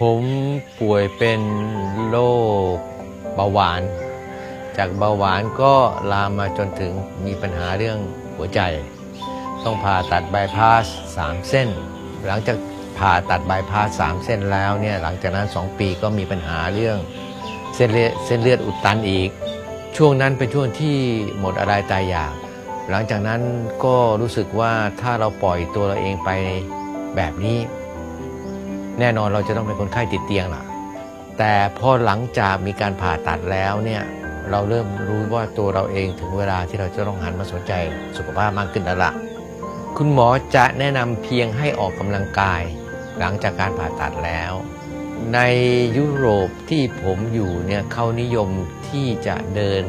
ผมป่วยเป็นโรคเบาหวาน จากเบาหวานก็ลามมาจนถึงมีปัญหาเรื่องหัวใจ ต้องผ่าตัดบายพาส3เส้น หลังจากผ่าตัดบายพาส3เส้นแล้วเนี่ยหลังจากนั้น 2 ปีก็มีปัญหาเรื่องเส้นเลือดเส้นเลือดอุดตันอีก ช่วงนั้นเป็นช่วงที่หมดอะไรตายอยาก หลังจากนั้นก็รู้สึกว่าถ้าเราปล่อยตัวเราเองไปแบบนี้ แน่นอนเราจะต้องเป็นคนไข้ติดเตียงล่ะ แต่พอหลังจากมีการผ่าตัดแล้วเนี่ยเราเริ่มรู้ว่าตัวเราเองถึงเวลาที่เราจะต้องหันมาสนใจสุขภาพมากขึ้นแล้วล่ะคุณหมอจะแนะนำเพียงให้ออกกำลังกาย หลังจากการผ่าตัดแล้ว ในยุโรปที่ผมอยู่เนี่ยเขานิยมที่จะเดิน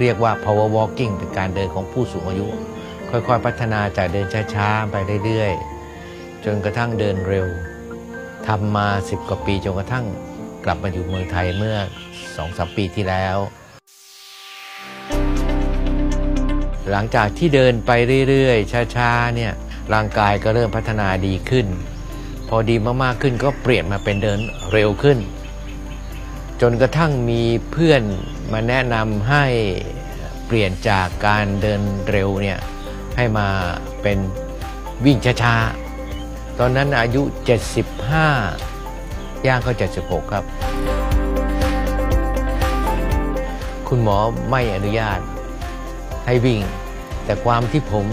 เรียกว่า power walking เป็นการเดินของผู้สูงอายุ ค่อยๆ พัฒนาจากเดินช้าๆ ไปเรื่อยๆ จนกระทั่งเดินเร็ว ทำมาสิบกว่าปีจนกระทั่งกลับมาอยู่เมืองไทยเมื่อสองสามปีที่แล้ว หลังจากที่เดินไปเรื่อยๆช้าๆเนี่ยร่างกายก็เริ่มพัฒนาดีขึ้น พอดีมากๆขึ้นก็เปลี่ยนมาเป็นเดินเร็วขึ้น จนกระทั่งมีเพื่อนมาแนะนำให้เปลี่ยนจากการเดินเร็วเนี่ยให้มาเป็นวิ่งช้าๆ ตอนนั้นอายุ 75 ย่างเข้า 76 ครับ คุณหมอไม่อนุญาตให้วิ่ง แต่ความที่ผม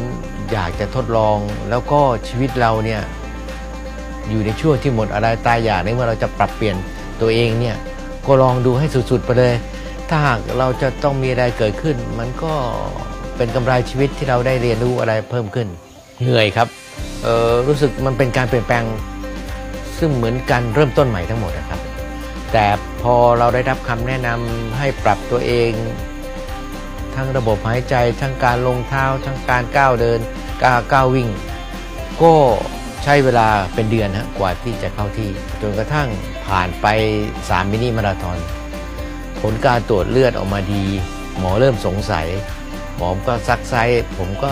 อยากจะทดลอง แล้วก็ชีวิตเราเนี่ยอยู่ในช่วงที่หมดอะไรตายอยากในเมื่อเราจะปรับเปลี่ยนตัวเองเนี่ยก็ลองดูให้สุดๆไปเลย ถ้าหากเราจะต้องมีอะไรเกิดขึ้น มันก็เป็นกำไรชีวิตที่เราได้เรียนรู้อะไรเพิ่มขึ้น เหนื่อยครับ รู้สึกมันเป็นการเปลี่ยนแปลง ซึ่งเหมือนการเริ่มต้นใหม่ทั้งหมดนะครับ แต่พอเราได้รับคำแนะนำให้ปรับตัวเอง ทั้งระบบหายใจ ทั้งการลงเท้า ทั้งการก้าวเดินก้าวก้าววิ่ง ก็ใช้เวลาเป็นเดือนฮะกว่าที่จะเข้าที่ จนกระทั่งผ่านไป 3 มินิมาราธอน ผลการตรวจเลือดออกมาดี หมอเริ่มสงสัย หมอก็ซักไซผมก็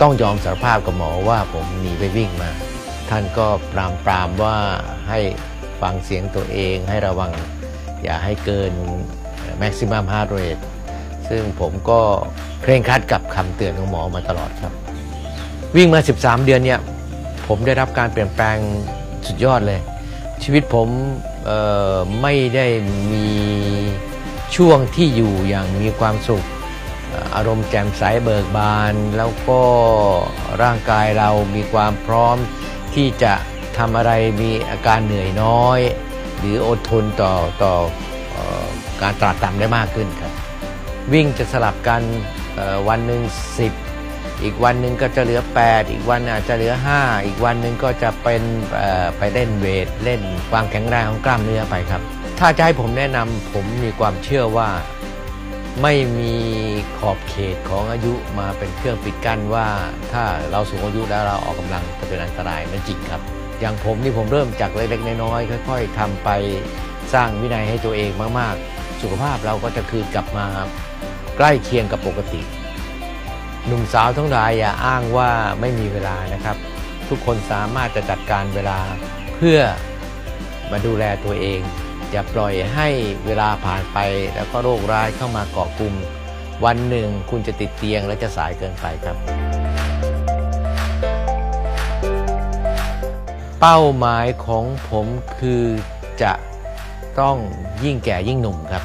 ต้องยอมสารภาพกับหมอว่าผมหนีไปวิ่งมา ท่านก็ปรามปรามว่าให้ฟังเสียงตัวเองให้ระวัง อย่าให้เกิน maximum heart rate ซึ่งผมก็เคร่งครัดกับคำเตือนของหมอมาตลอดครับ วิ่งมา 13 เดือนเนี่ย ผมได้รับการเปลี่ยนแปลงสุดยอดเลย ชีวิตผมไม่ได้มีช่วงที่อยู่อย่างมีความสุข อารมณ์แจ่มใสเบิกบาน แล้วก็ร่างกายเรามีความพร้อมที่จะทำอะไรมีอาการเหนื่อยน้อย หรืออดทนต่อต่ออการตรากตรำได้มากขึ้นครับ วิ่งจะสลับกันวันหนึ่ง10 อีกวันหนึ่งก็จะเหลือ 8 อีกวันอาจจะเหลือ 5 อีกวันหนึ่งก็จะเป็นไปเล่นเวท เล่นความแข็งแรงของกล้ามเนื้อไปครับ ถ้าจะให้ผมแนะนำผมมีความเชื่อว่า ไม่มีขอบเขตของอายุมาเป็นเครื่องปิดกั้นว่า ถ้าเราสูงอายุแล้วเราออกกำลังจะเป็นอันตรายไม่จริงครับ อย่างผมนี่ผมเริ่มจากเล็กๆน้อยๆค่อย ๆทำไปสร้างวินัยให้ตัวเองมากๆ สุขภาพเราก็จะคืนกลับมาใกล้เคียงกับปกติ หนุ่มสาวทั้งหลายอย่าอ้างว่าไม่มีเวลานะครับ ทุกคนสามารถจะจัดการเวลาเพื่อมาดูแลตัวเอง อย่าปล่อยให้เวลาผ่านไปแล้วก็โรคร้ายเข้ามาเกาะกลุ่ม วันหนึ่งคุณจะติดเตียงและจะสายเกินไปครับ เป้าหมายของผมคือจะต้องยิ่งแก่ยิ่งหนุ่มครับ